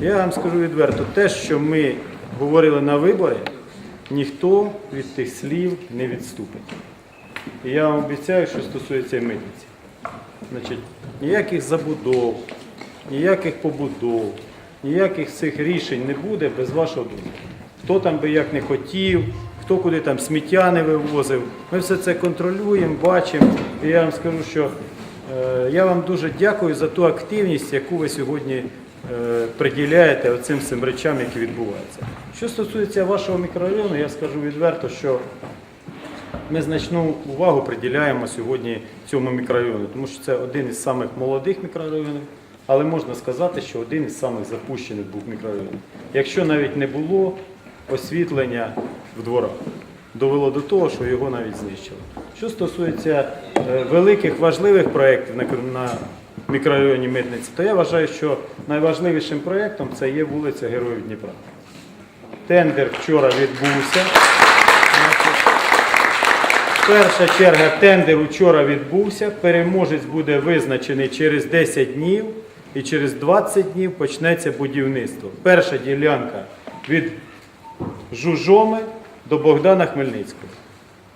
я вам скажу відверто, те, що ми говорили на виборі, ніхто від тих слів не відступить. І я вам обіцяю, що стосується митниці. Значить, ніяких забудов, ніяких побудов, ніяких цих рішень не буде без вашого дозволу. Хто там би як не хотів, хто куди там сміття не вивозив. Ми все це контролюємо, бачимо. І я вам скажу, що е, я вам дуже дякую за ту активність, яку ви сьогодні приділяєте оцим всім речам, які відбуваються. Що стосується вашого мікрорайону, я скажу відверто, що ми значну увагу приділяємо сьогодні цьому мікрорайону, тому що це один із самих молодих мікрорайонів, але можна сказати, що один із самих запущених був мікрорайонів. Якщо навіть не було освітлення в дворах, довело до того, що його навіть знищили. Що стосується е, великих важливих проєктів на мікрорайоні Митниці, то я вважаю, що найважливішим проєктом це є вулиця Героїв Дніпра. Тендер вчора відбувся. Перша черга тендеру вчора відбувся. Переможець буде визначений через 10 днів і через 20 днів почнеться будівництво. Перша ділянка від Жужоми до Богдана Хмельницького.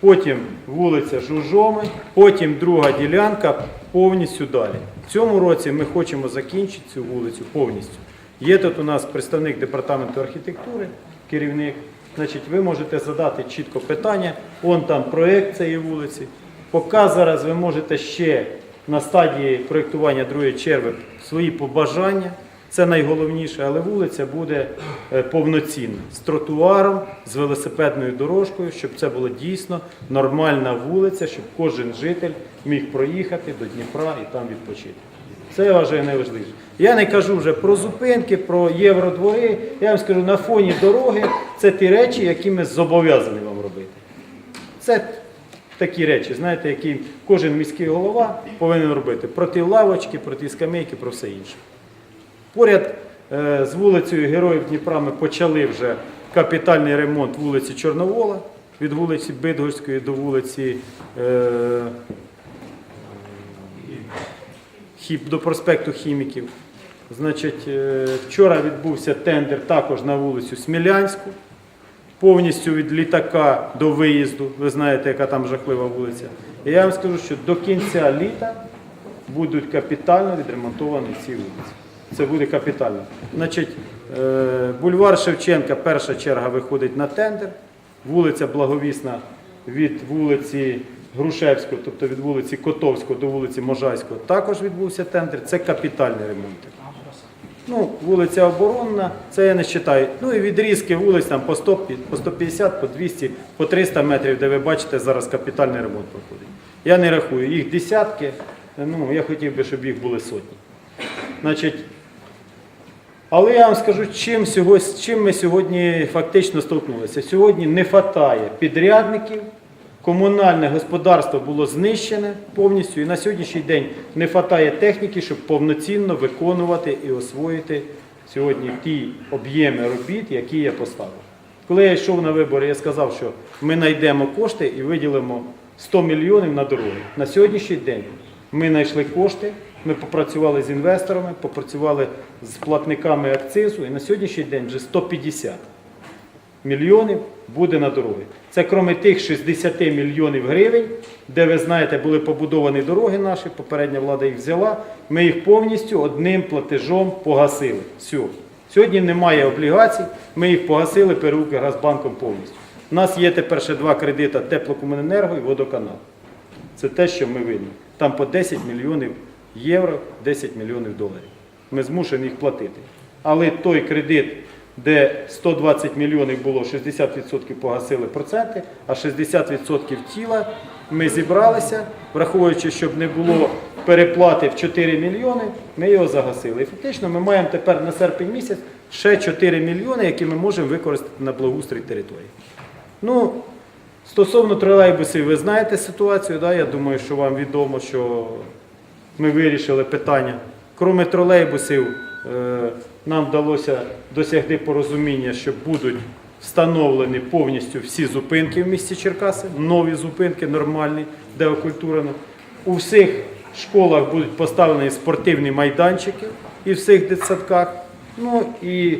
Потім вулиця Жужоми, потім друга ділянка повністю далі. В цьому році ми хочемо закінчити цю вулицю повністю. Є тут у нас представник департаменту архітектури, керівник. Значить, ви можете задати чітко питання. Он там проєкт цієї вулиці. Поки зараз ви можете ще на стадії проєктування другої черви свої побажання. Це найголовніше, але вулиця буде е, повноцінна з тротуаром, з велосипедною дорожкою, щоб це була дійсно нормальна вулиця, щоб кожен житель міг проїхати до Дніпра і там відпочити. Це я вважаю найважливіше. Я не кажу вже про зупинки, про євродвори. Я вам скажу, на фоні дороги це ті речі, які ми зобов'язані вам робити. Це такі речі, знаєте, які кожен міський голова повинен робити. Проти лавочки, проти скамейки, про все інше. Поряд е, з вулицею Героїв Дніпра ми почали вже капітальний ремонт вулиці Чорновола, від вулиці Бидгорської до вулиці е, до проспекту Хіміків. Значить, е, вчора відбувся тендер також на вулицю Смілянську, повністю від літака до виїзду. Ви знаєте, яка там жахлива вулиця. І я вам скажу, що до кінця літа будуть капітально відремонтовані ці вулиці. Це буде капітально. Значить, е, бульвар Шевченка, перша черга виходить на тендер. Вулиця Благовісна від вулиці Грушевського, тобто від вулиці Котовського до вулиці Можайського, також відбувся тендер. Це капітальний ремонт. Ну, вулиця Оборонна, це я не вважаю. Ну і відрізки вулиць там по 100, по 150, по 200, по 300 метрів, де ви бачите, зараз капітальний ремонт проходить. Я не рахую, їх десятки, ну я хотів би, щоб їх були сотні. Значить, але я вам скажу, чим, сього- з чим ми сьогодні фактично столкнулися. Сьогодні не вистачає підрядників, комунальне господарство було знищене повністю, і на сьогоднішній день не вистачає техніки, щоб повноцінно виконувати і освоїти сьогодні ті об'єми робіт, які я поставив. Коли я йшов на вибори, я сказав, що ми знайдемо кошти і виділимо 100 мільйонів на дороги. На сьогоднішній день ми знайшли кошти, ми попрацювали з інвесторами, попрацювали з платниками акцизу, і на сьогоднішній день вже 150 мільйонів буде на дороги. Це крім тих 60 мільйонів гривень, де ви знаєте, були побудовані дороги наші, попередня влада їх взяла. Ми їх повністю одним платежом погасили. Все. Сьогодні немає облігацій, ми їх погасили переруки Газбанком повністю. У нас є тепер ще два кредити теплокомуненерго і водоканал. Це те, що ми винні. Там по 10 мільйонів євро, 10 мільйонів доларів. Ми змушені їх платити. Але той кредит, де 120 мільйонів було, 60% погасили проценти, а 60% тіла ми зібралися, враховуючи, щоб не було переплати в 4 мільйони, ми його загасили. І фактично ми маємо тепер на серпень місяць ще 4 мільйони, які ми можемо використати на благоустрій території. Ну, Стосовно тролейбусів, ви знаєте ситуацію, да? я думаю, що вам відомо, що ми вирішили питання. Кроме тролейбусів, е, нам вдалося досягти порозуміння, що будуть встановлені повністю всі зупинки в місті Черкаси, нові зупинки, нормальні, де окультурено. У всіх школах будуть поставлені спортивні майданчики і в всіх дитсадках. Ну і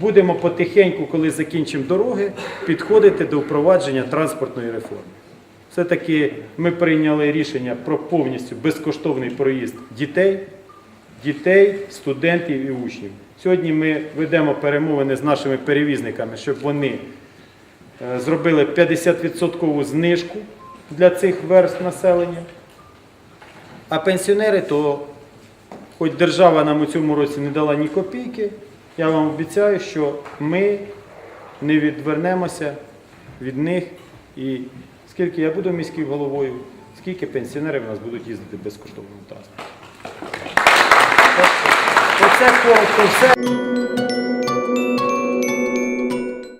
будемо потихеньку, коли закінчимо дороги, підходити до впровадження транспортної реформи. Все-таки ми прийняли рішення про повністю безкоштовний проїзд дітей, дітей, студентів і учнів. Сьогодні ми ведемо перемовини з нашими перевізниками, щоб вони е, зробили 50% знижку для цих верст населення. А пенсіонери, то хоч держава нам у цьому році не дала ні копійки, я вам обіцяю, що ми не відвернемося від них. І скільки я буду міським головою, скільки пенсіонерів у нас будуть їздити безкоштовно транспортом. Оце коротко все.